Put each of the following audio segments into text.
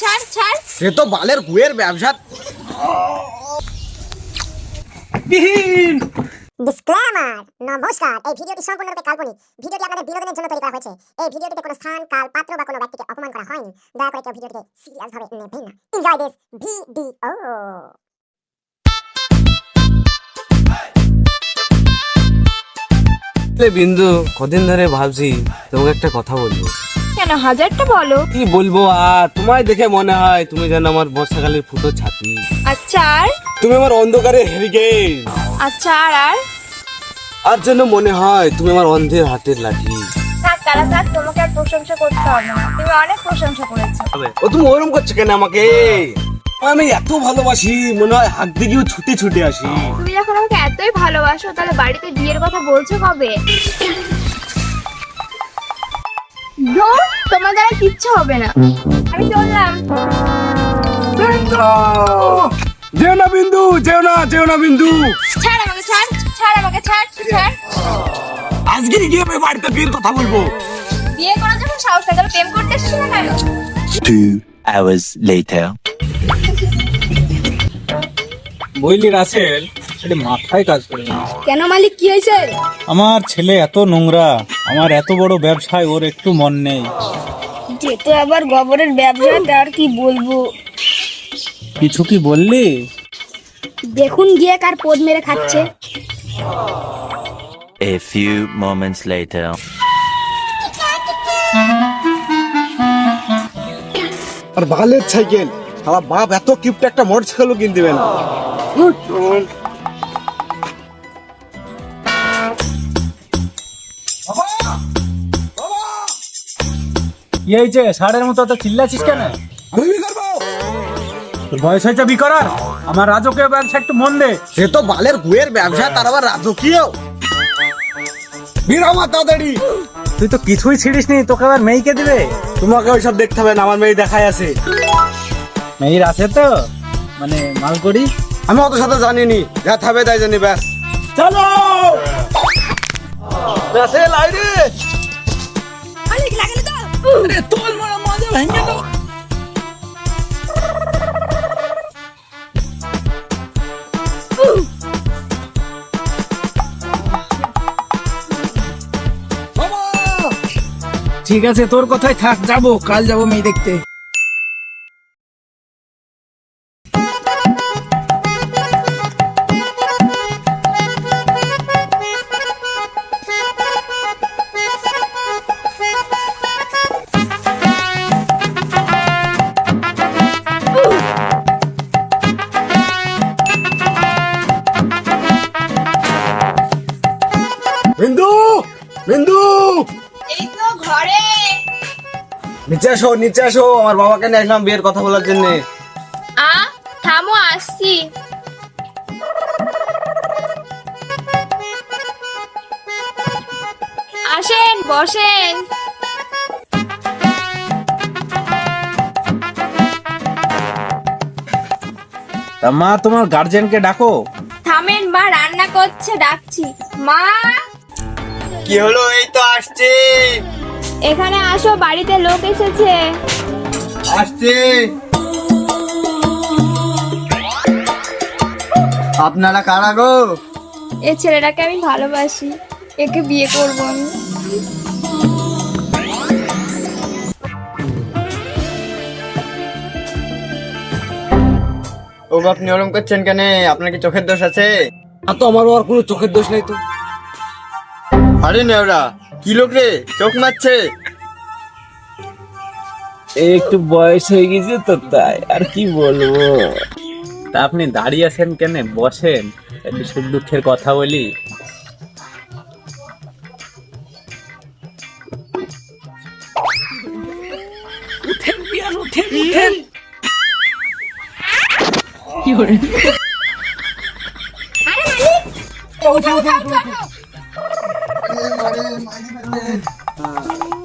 ছাড় ছাড়। সে তো বালের গুয়ের ব্যবসা। ডিসক্লেমার নমস্কার। এই ভিডিওটি সম্পূর্ণরূপে কাল্পনিক। ভিডিওটি আপনাদের বিনোদনের জন্য তৈরি করা হয়েছে। এই ভিডিওটিতে কোনো স্থান কাল পাত্র বা কোনো ব্যক্তিকে অপমান করা হয়নি। দয়া করে কেউ ভিডিওটিকে সিরিয়াস ভাবে নেবেন না। এনজয় দিস ভিডিও বিন্দু কদিন ধরে ভাবছি তোমাকে একটা কথা বলব কেন হাজারটা বলো। কি বলব আর তোমায় দেখে মনে হয় তুমি যেন আমার বর্ষাকালের ফুটো ছাতি। আচ্ছা আর? তুমি আমার অন্ধকারের হেরিকেন আচ্ছা আর আর? আর যেন মনে হয় তুমি আমার অন্ধের হাতের লাঠি। থাক তারা থাক তোমাকে আর প্রশংসা করতে হবে না। তুমি অনেক প্রশংসা করেছ। ও তুমি ওরম করছ কেন আমাকে? আমি এত ভালোবাসি মনে হয় হাত দিকেও ছুটে ছুটে আসি। তুমি যখন আমাকে এতই ভালোবাসো তাহলে বাড়িতে বিয়ের কথা বলছো কবে? ধুর, তোমার দ্বারা কিচ্ছু হবে না। আমি চললাম। যেও। না বিন্দু যেও না যেও না বিন্দু। ছাড় আমাকে ছাড় ছাড় আমাকে ছাড় ছাড়। আজকে গিয়ে আমি বাড়িতে বিয়ের কথা বলব? বিয়ে করার যখন সাহস থাকে প্রেম করতে এসেছ না কেন? Two hours later. বুঝলি রাসেল এটা মাথায় কাজ করে না। কেন মালিক কি হয়েছে? আমার ছেলে এত নোংরা আমার এত বড় ব্যবসায় ওর একটু মন নেই। যেহেতু আবার গোবরের ব্যবসা তার কি বলব? কিছু কি বললি? দেখুন গিয়ে কার পদ মেরে খাচ্ছে। A few moments later. আর বালের সাইকেল আমার বাপ এত কিপ্ট একটা মোটর সাইকেলও কিনতে দেবে না কি হয়েছে? ষাঁড়ের মতো তো চিল্লাছিস কেন? আমি করব। তোর বয়স হয়েছে বি করার আমার রাজকীয় ব্যবসা একটু মন দে। সে তো বালের গুয়ের ব্যবসা তার আবার রাজকীয়। বিরামা তাড়াতাড়ি তুই তো কিছুই ছিড়িস নি তোকে আবার মেয়েকে দিবে? তোমাকে ওইসব দেখতে হবে না আমার মেয়ে দেখাই আছে। মেয়ের আছে তো? মানে মাল করি? আমি অত সাথে জানিনি যা থাকবে তাই জানি ব্যাস। চলো! ঠিক আছে তোর কথাই থাক যাব কাল যাব মেয়ে দেখতে। আসো নিচে আসো আমার বাবাকে নিয়ে আসলাম বিয়ের কথা বলার জন্য। আ থামো আসছি। আসেন বসেন। তা মা তোমার গার্জেনকে ডাকো। থামেন মা রান্না করছে ডাকছি। মা! কি হলো? এই তো আসছে। এখানে আসো বাড়িতে লোক এসেছে। আসছে। আপনারা কারা গো? এই ছেলেটাকে আমি ভালোবাসি। একে বিয়ে করব আমি। ও আপনি ওরম করছেন কেন? আপনার কি চোখের দোষ আছে? আর তো আমার আর কোনো চোখের দোষ নাই তো। আরে নেওরা কি লোক রে? চোখ মারছে একটু বয়স হয়ে গেছে তো তাই আর কি বলব? তা আপনি দাঁড়িয়ে আছেন কেন? বসেন একটু সুখ দুঃখের কথা বলি।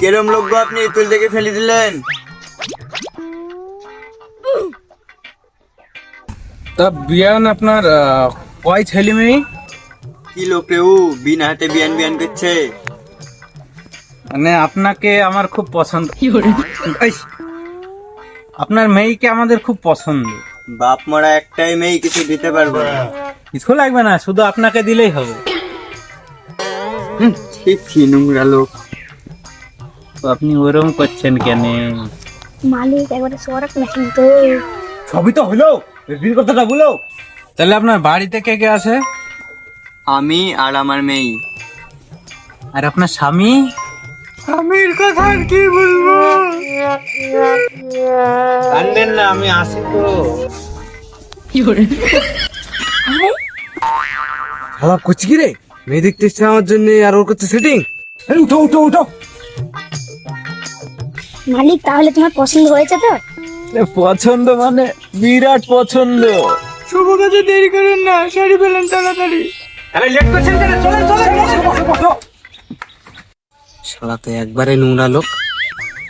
কেরম লোক গো আপনি? তুল থেকে ফেলে দিলেন। তা বিয়ান আপনার আহ, কয় ছেলে মেয়ে? কি লোক রে ও? বিনা হাতে বিয়ান বিয়ান করছে। মানে আপনাকে আমার খুব পছন্দ। আপনার মেয়েকে আমাদের খুব পছন্দ। বাপ মরা একটাই মেয়ে কিছু দিতে পারব না। কিছু লাগবে না শুধু আপনাকে দিলেই হবে। হুম, কি নোংরা লোক আপনি ওরম করছেন কেন? মালিক একবারে সরাক না কিন্তু। সবই তো হলো। বিয়ের কথাটা বলো। তাহলে আপনার বাড়িতে কে কে আছে? আমি আর আমার মেয়ে। আর আপনার স্বামী? স্বামীর কথা আর কি বলব? কান্দেন না আমি আসি তো। হালা করছি কি রে? মেয়ে দেখতে এসছে আমার জন্য আর ওর করছে সেটিং উঠো উঠো উঠো। মালিক তাহলে তোমার পছন্দ হয়েছে তো? পছন্দ মানে বিরাট পছন্দ। শুভ কাজে দেরি করেন না শাড়ি পেলেন তাড়াতাড়ি। আরে লেট করছেন কেন? চলেন চলেন শালা তো একবারে নোংরা লোক।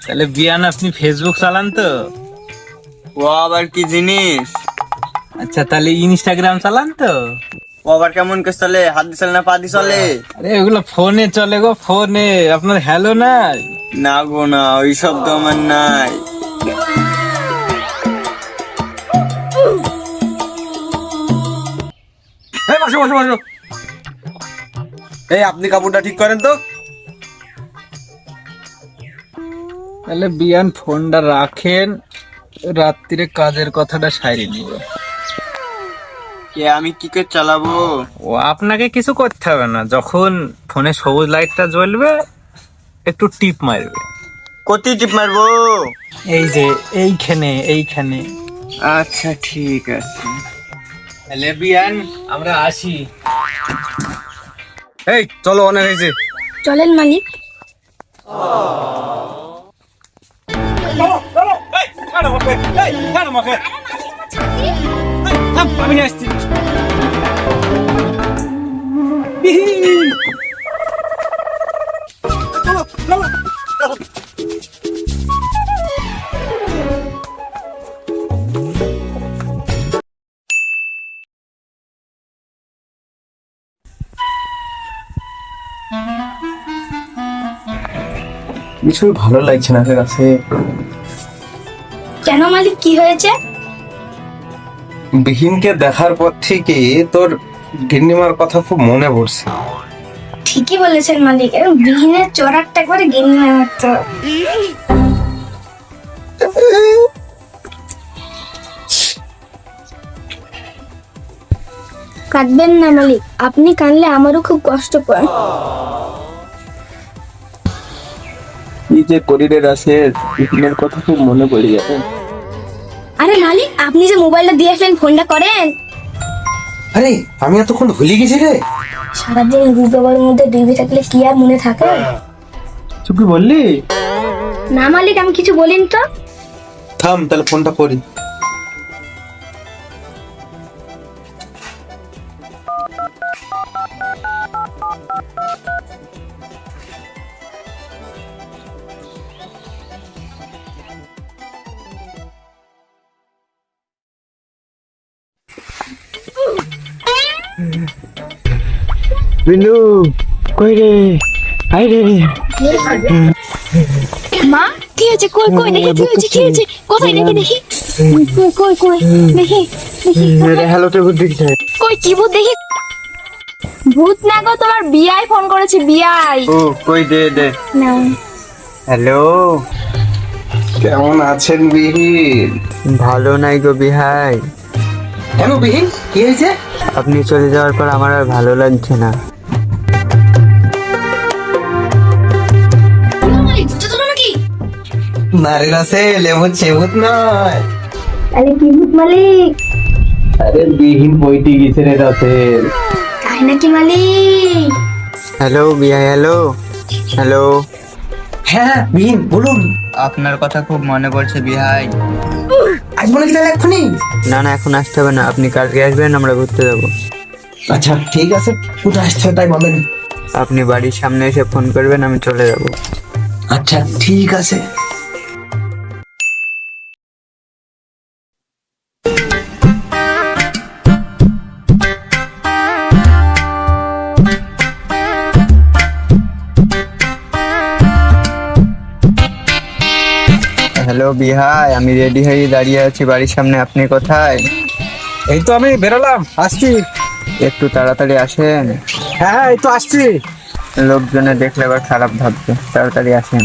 তাহলে বিয়ান আপনি ফেসবুক চালান তো? ও আবার কি জিনিস? আচ্ছা তাহলে ইনস্টাগ্রাম চালান তো? আবার কেমন করে চলে হাত দিয়ে চলে না পা দিয়ে চলে আরে ওগুলো ফোনে চলে গো ফোনে। আপনার হ্যালো নাই? না গো না ওই শব্দ আমার নাই। এই বসো বসো বসো। এই আপনি কাপড়টা ঠিক করেন তো। তাহলে বিয়ান ফোনটা রাখেন রাত্রিরে কাজের কথাটা সারি নিব। কে আমি কি করে চালাবো? ও আপনাকে কিছু করতে হবে না। যখন ফোনে সবুজ লাইটটা জ্বলবে একটু টিপ মারবে। কতি টিপ মারবো? এই যে এইখানে এইখানে। আচ্ছা ঠিক আছে। তাহলে বিয়ান আমরা আসি। এই চলো অনেক হয়েছে। চলেন মালিক আমি আসছি। কিছুই ভালো লাগছে না কাছে কেন মালিক কি হয়েছে? বিহীনকে দেখার পর থেকে তোর গিন্নিমার কথা খুব মনে পড়ছে। ঠিকই বলেছেন মালিক এরকম বিহীনের একবারে গেঞ্জি মারতো কাঁদবেন না মালিক আপনি কানলে আমারও খুব কষ্ট পায় এই যে করি আছে বিহীনের কথা খুব মনে পড়ে যাবে। আরে মালিক আপনি যে মোবাইলটা দিয়ে আসলেন ফোনটা করেন। আরে আমি এতক্ষণ ভুলে গেছি রে। সারাদিন গুগলের মধ্যে ডুবে থাকলে কি আর মনে থাকে? তুই কি বললি? না মালিক আমি কিছু বলিনি তো। থাম তাহলে ফোনটা করি। বিনু কই রে? আই রে। মা? কি হয়েছে? কই কই দেখি কি হয়েছে কি হয়েছে? কোথায়? দেখি দেখি। কই কই কই দেখি দেখি। হ্যালো তে বুদ্ধি কই কি ভূত? দেখি। ভূত না গো তোমার বিয়াই ফোন করেছে বিয়াই ও কই দে দে। না হ্যালো। কেমন আছেন বিহীন? ভালো নাই গো বিহাই। কেন বিহীন? কি হয়েছে? আপনি চলে যাওয়ার পর আমার আর ভালো লাগছে না। নারী রাসে লেমন চেবুত নয়। তাহলে কি ভূত মালিক। আরে বিহীন বইটি গেছে রে রাসেল। তাই নাকি মালিক? হ্যালো বিহাই হ্যালো। হ্যালো। হ্যাঁ বিহীন বলুন। আপনার কথা খুব মনে পড়ছে বিহাই। আসব নাকি তাহলে এক্ষুনি? না না এখন আসতে হবে না। আপনি কালকে আসবেন আমরা ঘুরতে যাব। আচ্ছা ঠিক আছে। কোথায় আসতে হবে তাই বলেন। আপনি বাড়ির সামনে এসে ফোন করবেন আমি চলে যাব। আচ্ছা ঠিক আছে। হ্যালো বিহাই আমি রেডি হয়ে দাঁড়িয়ে আছি বাড়ির সামনে আপনি কোথায়? এই তো আমি বেরোলাম আসছি। একটু তাড়াতাড়ি আসেন। হ্যাঁ হ্যাঁ এই তো আসছি। লোকজনে দেখলে আবার খারাপ ভাবছে তাড়াতাড়ি আসেন।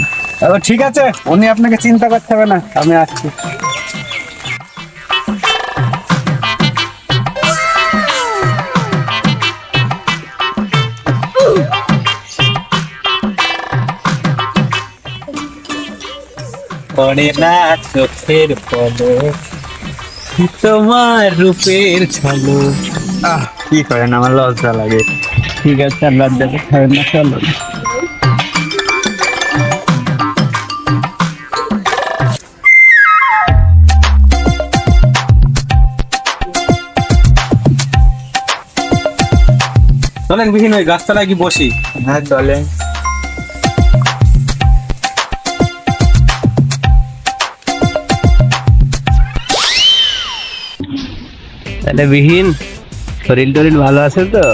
ঠিক আছে উনি আপনাকে চিন্তা করতে হবে না আমি আসছি। পড়ে না চোখের পলক। তোমার রূপের ঝলক আহ কি করেন? আমার লজ্জা লাগে। ঠিক আছে আর লজ্জা হবে না চলো। চলেন বিহীন ওই গাছতলায় কি বসি? হ্যাঁ চলে বিহীন? শরীর টরিল ভালো আছে তো?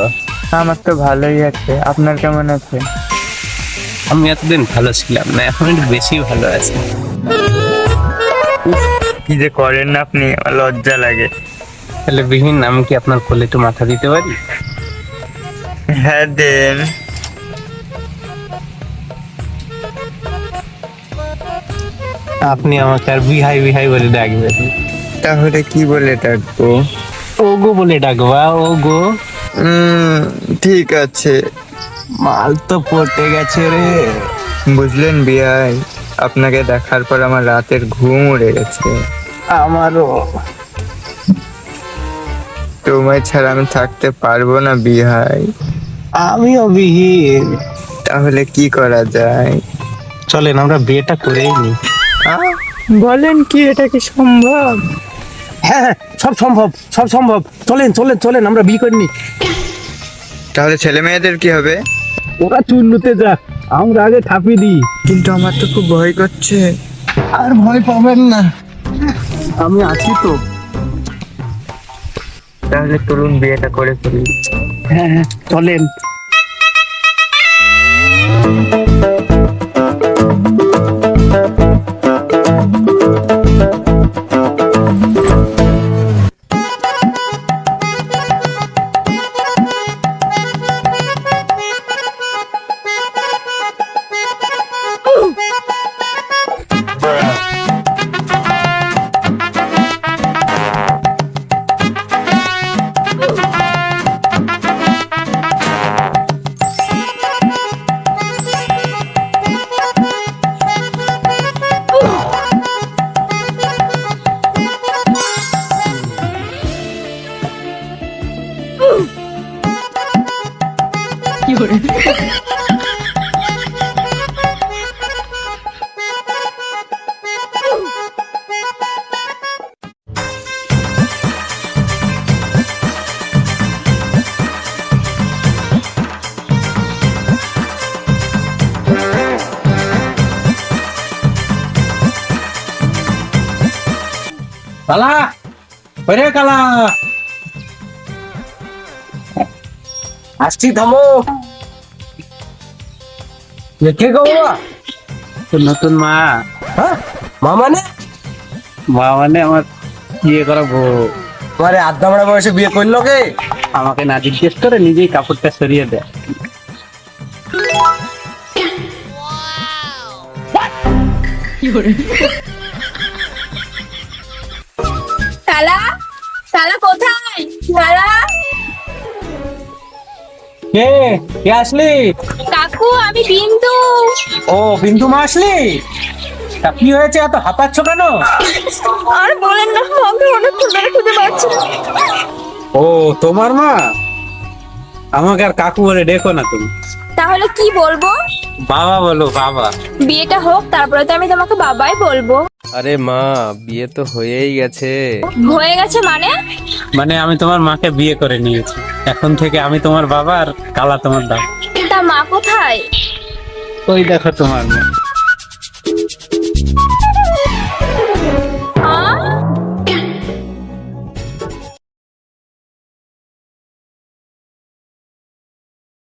আমার তো ভালোই আছে। আপনার কেমন আছে? আমি এতদিন ভালো ছিলাম না এখন একটু বেশি ভালো আছে। কি যে করেন না আপনি আমার লজ্জা লাগে। তাহলে বিহীন আমি কি আপনার কোলে একটু মাথা দিতে পারি? হ্যাঁ দেন। আপনি আমাকে আর বিহাই বিহাই বলে ডাকবেন। তাহলে কি বলে ডাকবো? ওগো বলে ডাকবা ওগো। ঠিক আছে। মাল তো পড়তে গেছে রে। বুঝলেন বিয়াই আপনাকে দেখার পর আমার রাতের ঘুম উড়ে গেছে। আমারও। তোমায় ছাড়া আমি থাকতে পারব না বিহাই আমিও বিহীন। তাহলে কি করা যায়? চলেন আমরা বিয়েটা করেই নি। বলেন কি এটা কি সম্ভব? হ্যাঁ হ্যাঁ সব সম্ভব সব সম্ভব। চলেন চলেন চলেন আমরা বিয়ে করিনি। তাহলে ছেলে মেয়েদের কি হবে? ওরা চুন্নুতে যাক আমরা আগে থাপিয়ে দিই। কিন্তু আমার তো খুব ভয় করছে। আর ভয় পাবেন না। আমি আছি তো। তাহলে তরুণ বিয়েটা করে ফেলি। হ্যাঁ হ্যাঁ চলেন। কালা ওরে কালা আসছি থামো। কে গো। বাবা নতুন মা। হ্যাঁ? মা মানে? মা মানে আমার বিয়ে করা বউ। তোমার বয়সে বিয়ে করল কে? আমাকে না জিজ্ঞেস করে নিজেই কাপড়টা সরিয়ে দেয় কোথায়? কে? কে আসলি? কাকু আমি বিন্দু। ও বিন্দু মা আসলি? তা কি হয়েছে? এত হাঁপাচ্ছ কেন? আর বলেন না আমি খুঁজে খুঁজে পাচ্ছি না। ও তোমার মা? আমাকে আর কাকু বলে ডেকো না তুমি। তাহলে কি বলব? বাবা বলো বাবা। বিয়েটা হোক তারপরে তো আমি তোমাকে বাবাই বলব। আরে মা বিয়ে তো হয়েই গেছে। হয়ে গেছে মানে? মানে আমি তোমার মাকে বিয়ে করে নিয়েছি। এখন থেকে আমি তোমার বাবা আর কালা তোমার দাম তা মা কোথায়? ওই দেখো তোমার মা।